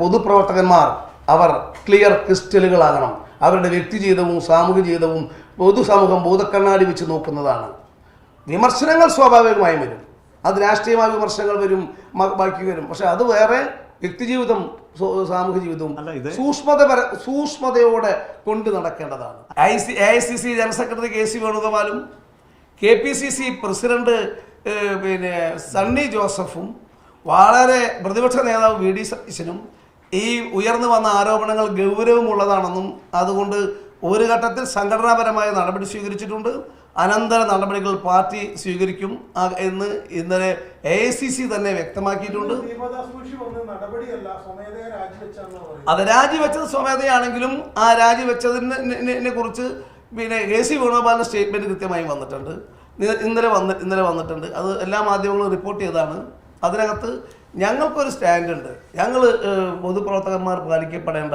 പൊതുപ്രവർത്തകന്മാർ അവർ clear ക്രിസ്റ്റലുകളാകണം അവരുടെ വ്യക്തി ജീവിതവും സാമൂഹിക ജീവിതവും പൊതുസമൂഹം ഭൂതക്കണ്ണാടി വെച്ച് നോക്കുന്നതാണ്. വിമർശനങ്ങൾ സ്വാഭാവികമായും വരും. അത് രാഷ്ട്രീയമായ വിമർശനങ്ങൾ വരും ബാക്കി വരും. പക്ഷെ അത് വേറെ വ്യക്തിജീവിതം ജീവിതം സാമൂഹിക ജീവിതവും സൂക്ഷ്മത സൂക്ഷ്മതയോടെ കൊണ്ടു നടക്കേണ്ടതാണ്. I C A I C C general secretary K C വേണുഗോപാലും K P C C president പിന്നെ സണ്ണി ജോസഫും വളരെ പ്രതിപക്ഷ നേതാവ് വി ഡി സതീശനും ഈ ഉയർന്നു വന്ന ആരോപണങ്ങൾ ഗൗരവമുള്ളതാണെന്നും അതുകൊണ്ട് ഒരു ഘട്ടത്തിൽ സംഘടനാപരമായ നടപടി സ്വീകരിച്ചിട്ടുണ്ട്. അനന്തര നടപടികൾ പാർട്ടി സ്വീകരിക്കും എന്ന് ഇന്നലെ എ ഐ സി സി തന്നെ വ്യക്തമാക്കിയിട്ടുണ്ട്. അത് രാജിവെച്ചത് സ്വമേധയാണെങ്കിലും ആ രാജിവെച്ചതിനെ കുറിച്ച് പിന്നെ എ സി വേണുഗോപാലിന്റെ സ്റ്റേറ്റ്മെന്റ് കൃത്യമായി വന്നിട്ടുണ്ട്. ഇന്നലെ വന്ന് ഇന്നലെ വന്നിട്ടുണ്ട്. അത് എല്ലാ മാധ്യമങ്ങളും റിപ്പോർട്ട് ചെയ്തതാണ്. അതിനകത്ത് ഞങ്ങൾക്കൊരു സ്റ്റാൻഡുണ്ട്. ഞങ്ങൾ പൊതുപ്രവർത്തകന്മാർ പാലിക്കപ്പെടേണ്ട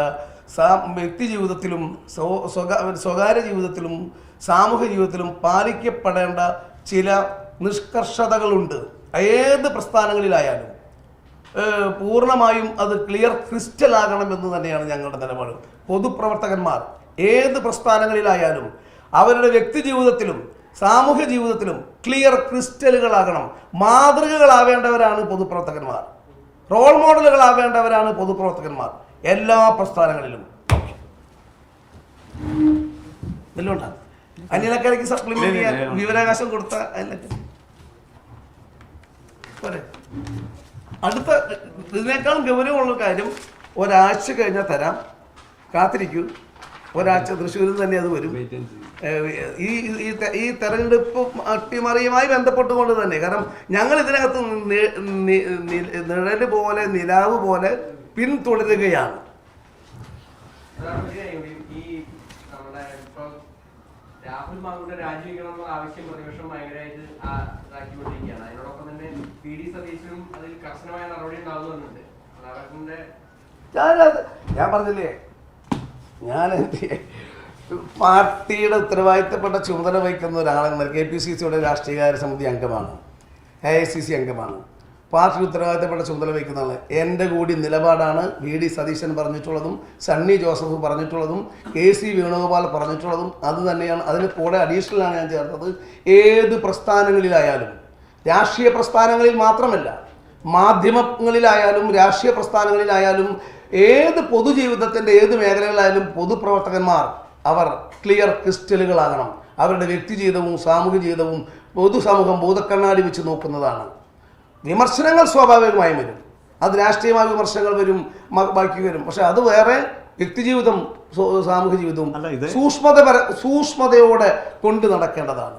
സാ വ്യക്തി ജീവിതത്തിലും സ്വകാര്യ ജീവിതത്തിലും സാമൂഹ്യ ജീവിതത്തിലും പാലിക്കപ്പെടേണ്ട ചില നിഷ്കർഷതകളുണ്ട്. ഏത് പ്രസ്ഥാനങ്ങളിലായാലും. പൂർണമായും അത് ക്ലിയർ ക്രിസ്റ്റൽ ആകണം എന്ന് തന്നെയാണ് ഞങ്ങളുടെ നിലപാട്. പൊതുപ്രവർത്തകന്മാർ ഏത് പ്രസ്ഥാനങ്ങളിലായാലും അവരുടെ വ്യക്തി ജീവിതത്തിലും സാമൂഹ്യ ജീവിതത്തിലും ക്ലിയർ ക്രിസ്റ്റലുകളാകണം. മാതൃകകളാവേണ്ടവരാണ് പൊതുപ്രവർത്തകന്മാർ. റോൾ മോഡലുകളാവേണ്ടവരാണ് പൊതുപ്രവർത്തകന്മാർ. എല്ലാ പ്രസ്ഥാനങ്ങളിലും. അനിലക്കരയ്ക്ക് സപ്ലിമെന്റ് ചെയ്യാൻ വിവരാകാശം കൊടുത്ത പോരെ. അടുത്ത ഇതിനേക്കാളും ഗൗരവമുള്ള കാര്യം ഒരാഴ്ച കഴിഞ്ഞാൽ തരാം. കാത്തിരിക്കൂ. ഒരാഴ്ച തൃശ്ശൂരിൽ തന്നെ അത് വരും. ഈ ഈ തെരഞ്ഞെടുപ്പ് അട്ടിമറിയുമായി ബന്ധപ്പെട്ടുകൊണ്ട് തന്നെ. കാരണം ഞങ്ങൾ ഇതിനകത്ത് നി- നി- നി- നിഴൽ പോലെ നിലാവ് പോലെ പിന്തുടരുകയാണ്. അതാണ് ഈ നമ്മുടെ ഇപ്പൊ രാഹുൽ മാങ്കുടെ രാജിവെക്കണം എന്നുള്ള ആവശ്യം പ്രതിപക്ഷം ഭയങ്കരമായിട്ട് ആ ഇതാക്കിക്കൊണ്ടിരിക്കുകയാണ്. അതിനോടൊപ്പം തന്നെ പി ഡി സതീശനും അതിൽ കർശനമായ നടപടി ഉണ്ടാകുന്നുണ്ട്. അവരുടെ ഞാൻ പറഞ്ഞില്ലേ? ഞാൻ പാർട്ടിയുടെ ഉത്തരവാദിത്തപ്പെട്ട ചുമതല വഹിക്കുന്ന ഒരാളെന്ന കെ പി സി സിയുടെ രാഷ്ട്രീയകാര്യ സമിതി അംഗമാണ്. എ ഐ സി സി അംഗമാണ്. പാർട്ടി ഉത്തരവാദിത്തപ്പെട്ട ചുമതല വഹിക്കുന്ന ആൾ എന്റെ കൂടി നിലപാടാണ് വി ഡി സതീശൻ പറഞ്ഞിട്ടുള്ളതും സണ്ണി ജോസഫ് പറഞ്ഞിട്ടുള്ളതും കെ സി വേണുഗോപാൽ പറഞ്ഞിട്ടുള്ളതും അത് തന്നെയാണ്. അതിന് കൂടെ അഡീഷണലാണ് ഞാൻ ചേർത്തത്. ഏത് പ്രസ്ഥാനങ്ങളിലായാലും രാഷ്ട്രീയ പ്രസ്ഥാനങ്ങളിൽ മാത്രമല്ല മാധ്യമങ്ങളിലായാലും രാഷ്ട്രീയ പ്രസ്ഥാനങ്ങളിലായാലും ഏത് പൊതുജീവിതത്തിന്റെ ഏത് മേഖലകളിലായാലും പൊതുപ്രവർത്തകന്മാർ അവർ ക്ലിയർ ക്രിസ്റ്റലുകളാകണം. അവരുടെ വ്യക്തി ജീവിതവും സാമൂഹിക ജീവിതവും പൊതുസമൂഹം ഭൂതക്കണ്ണാടി വെച്ച് നോക്കുന്നതാണ്. വിമർശനങ്ങൾ സ്വാഭാവികമായും വരും. അത് രാഷ്ട്രീയമായ വിമർശനങ്ങൾ വരും ബാക്കി വരും. പക്ഷെ അത് വേറെ വ്യക്തിജീവിതം ജീവിതം സാമൂഹിക ജീവിതവും സൂക്ഷ്മത സൂക്ഷ്മതയോടെ കൊണ്ടു നടക്കേണ്ടതാണ്.